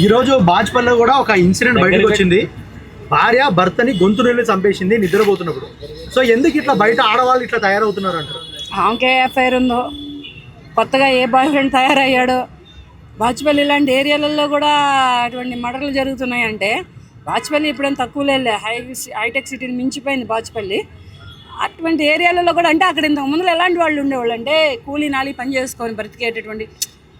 ఈ రోజు బాజ్పల్లిలో కూడా ఒక ఇన్సిడెంట్ బయటకు వచ్చింది భార్య భర్తని గొంతు నీళ్ళు చంపేసింది నిద్రపోతున్నప్పుడు. సో ఎందుకు ఇట్లా బయట ఆడవాళ్ళు ఇట్లా తయారవుతున్నారు అంటారు ఆమెకే ఎఫ్ఐఆర్ ఉందో. కొత్తగా ఏ బాయ్ ఫ్రెండ్ తయారయ్యాడో. బాచుపల్లి ఇలాంటి ఏరియాలలో కూడా అటువంటి మర్డర్లు జరుగుతున్నాయంటే బాచుపల్లి ఇప్పుడేం తక్కువ లేదు హై హైటెక్ సిటీని మించిపోయింది బాచుపల్లి అటువంటి ఏరియాలలో కూడా అంటే అక్కడ ఇంతకు ముందు ఎలాంటి వాళ్ళు ఉండేవాళ్ళు అంటే కూలీ నాలి పని చేసుకొని బ్రతికేటటువంటి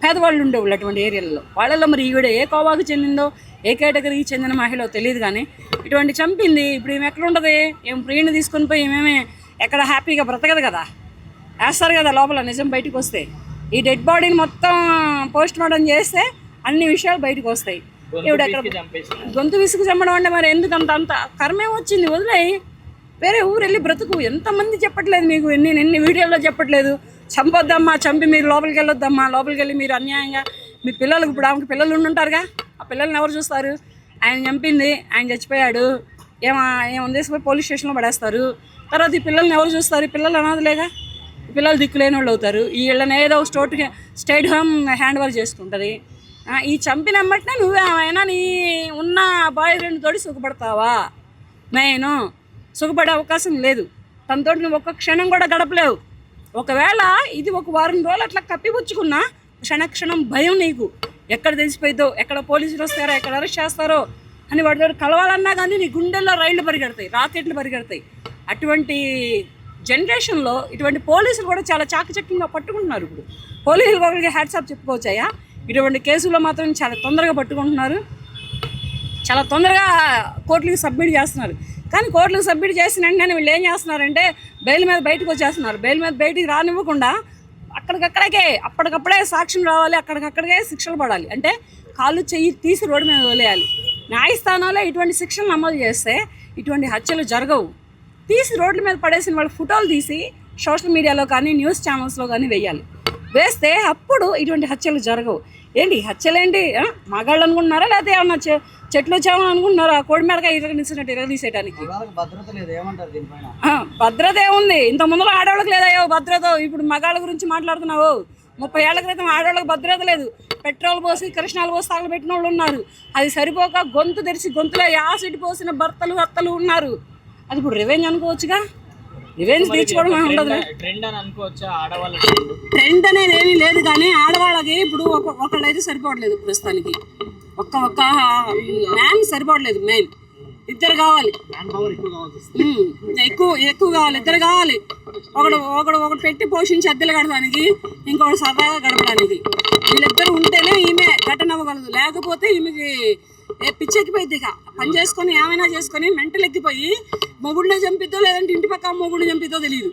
పేదవాళ్ళు ఉండేవాళ్ళు అటువంటి ఏరియాలలో. వాళ్ళలో మరి ఈవిడ ఏ కోవాకు చెందిందో ఏ కేటగిరీకి చెందిన మహిళ తెలియదు కానీ ఇటువంటి చంపింది. ఇప్పుడు ఈమె ఎక్కడ ఉండదు ఏం ప్రియుని తీసుకొని పోయి ఏమేమి ఎక్కడ హ్యాపీగా బ్రతకదు కదా? వేస్తారు కదా లోపల నిజం బయటకు వస్తే. ఈ డెడ్ బాడీని మొత్తం పోస్ట్ మార్టం చేస్తే అన్ని విషయాలు బయటకు వస్తాయి. ఈవిడ ఎక్కడ గొంతు విసుగు చమ్మడం అంటే మరి ఎందుకు అంత అంత కర్మేం వచ్చింది? వదిలేయి. వేరే ఊరు వెళ్ళి బ్రతుకు. ఎంతమంది చెప్పట్లేదు మీకు? ఎన్ని ఎన్ని వీడియోల్లో చెప్పట్లేదు? చంపొద్దమ్మా చంపి మీరు లోపలికి వెళ్ళొద్దమ్మా లోపలికి వెళ్ళి మీరు అన్యాయంగా మీ పిల్లలకు ఇప్పుడు ఆమెకు పిల్లలు ఉండుంటారుగా? ఆ పిల్లల్ని ఎవరు చూస్తారు? ఆయన చంపింది ఆయన చచ్చిపోయాడు. ఏమా ఏమో తీసుకుపోయి పోలీస్ స్టేషన్లో పడేస్తారు. తర్వాత ఈ పిల్లల్ని ఎవరు చూస్తారు? ఈ పిల్లలు అనాథలేగా? ఈ పిల్లలు దిక్కులేని వాళ్ళు అవుతారు. ఈ వీళ్ళని ఏదో Stott state home hand over చేసుకుంటుంది ఈ చంపిన వెంటనే నువ్వేమైనా నీ ఉన్న బాయ్ ఫ్రెండ్ తోటి సుఖపడతావా? నేను సుఖపడే అవకాశం లేదు. తనతోటి నువ్వు ఒక్క క్షణం కూడా గడపలేవు. ఒకవేళ ఇది ఒక వారం రోజులు అట్లా కప్పిపుచ్చుకున్నా క్షణ క్షణం భయం నీకు. ఎక్కడ తెలిసిపోయిద్దో ఎక్కడ పోలీసులు వస్తారో ఎక్కడ అరెస్ట్ చేస్తారో అని వాడితో కలవాలన్నా కానీ నీ గుండెల్లో రైళ్ళు పరిగెడతాయి రాకెట్లు పరిగెడతాయి. అటువంటి జనరేషన్లో ఇటువంటి పోలీసులు కూడా చాలా చాకచక్యంగా పట్టుకుంటున్నారు ఇప్పుడు. పోలీసులు ఒకరికి హ్యాట్సాప్ చెప్పుకోవచ్చాయా? ఇటువంటి కేసుల్లో మాత్రం చాలా తొందరగా పట్టుకుంటున్నారు. చాలా తొందరగా కోర్టులకు సబ్మిట్ చేస్తున్నారు. కానీ కోర్టులకు సబ్మిట్ చేసిన వెంటనే వీళ్ళు ఏం చేస్తున్నారంటే బెయిల్ మీద బయటకు వచ్చేస్తున్నారు. బెయిల్ మీద బయటికి రానివ్వకుండా అక్కడికక్కడికే అప్పటికప్పుడే సాక్ష్యం రావాలి అక్కడికక్కడికే శిక్షలు పడాలి. అంటే కాళ్ళు చెయ్యి తీసి రోడ్డు మీద వదిలేయాలి. న్యాయస్థానంలో ఇటువంటి శిక్షలు అమలు చేస్తే ఇటువంటి హత్యలు జరగవు. తీసి రోడ్ల మీద పడేసిన వాళ్ళ ఫోటోలు తీసి సోషల్ మీడియాలో కానీ న్యూస్ ఛానల్స్లో కానీ వేయాలి. వేస్తే అప్పుడు ఇటువంటి హత్యలు జరగవు. ఏంటి? హత్యలేంటి? మగాళ్ళు అనుకుంటున్నారా? లేకపోతే ఏమన్నా చెట్లు వచ్చామని అనుకుంటున్నారా. కోడి మేడగా ఇరగనిసినట్టు ఇరగదీసేయడానికి భద్రత లేదు ఏమంటారు దీనిపైన? ఆ, భద్రత ఏముంది? ఇంత ముందులో ఆడవాళ్ళకి లేదయ్యో భద్రత? ఇప్పుడు మగాళ్ళ గురించి మాట్లాడుతున్నావు. ముప్పై ఏళ్ళ క్రితం ఆడవాళ్ళకి భద్రత లేదు. పెట్రోల్ పోసి కృష్ణాలు పోసి తగలబెట్టిన వాళ్ళు ఉన్నారు. అది సరిపోక గొంతు తెరిచి గొంతులో యాసిడ్ పోసిన భర్తలు అత్తలు ఉన్నారు. అది ఇప్పుడు రివెంజ్ అనుకోవచ్చుగా? రివెంజ్ తీర్చుకోవడం ఉండదు ట్రెండ్ అనేది ఏమీ లేదు కానీ ఆడవాళ్ళకి ఇప్పుడు ఒక ఒకళ్ళు అయితే సరిపోవట్లేదు ప్రస్తుతానికి. ఒక్క ఒక్క మ్యాన్ సరిపోవట్లేదు మెయిన్ ఇద్దరు కావాలి. ఎక్కువ ఎక్కువ కావాలి ఇద్దరు కావాలి. ఒకడు ఒకడు ఒకడు పెట్టి పోషించి అద్దెలు కడడానికి ఇంకొకటి సరదాగా గడపడానికి. వీళ్ళిద్దరు ఉంటేనే ఈమె ఘటన అవ్వగలదు. లేకపోతే ఈమెకి ఏ పిచ్చెక్కిపోయింది ఇక. పని చేసుకొని ఏమైనా చేసుకొని మెంటల్ ఎక్కిపోయి మొగుడినే చంపిద్దో లేదంటే ఇంటి పక్క మొగుడిని చంపిద్దో తెలియదు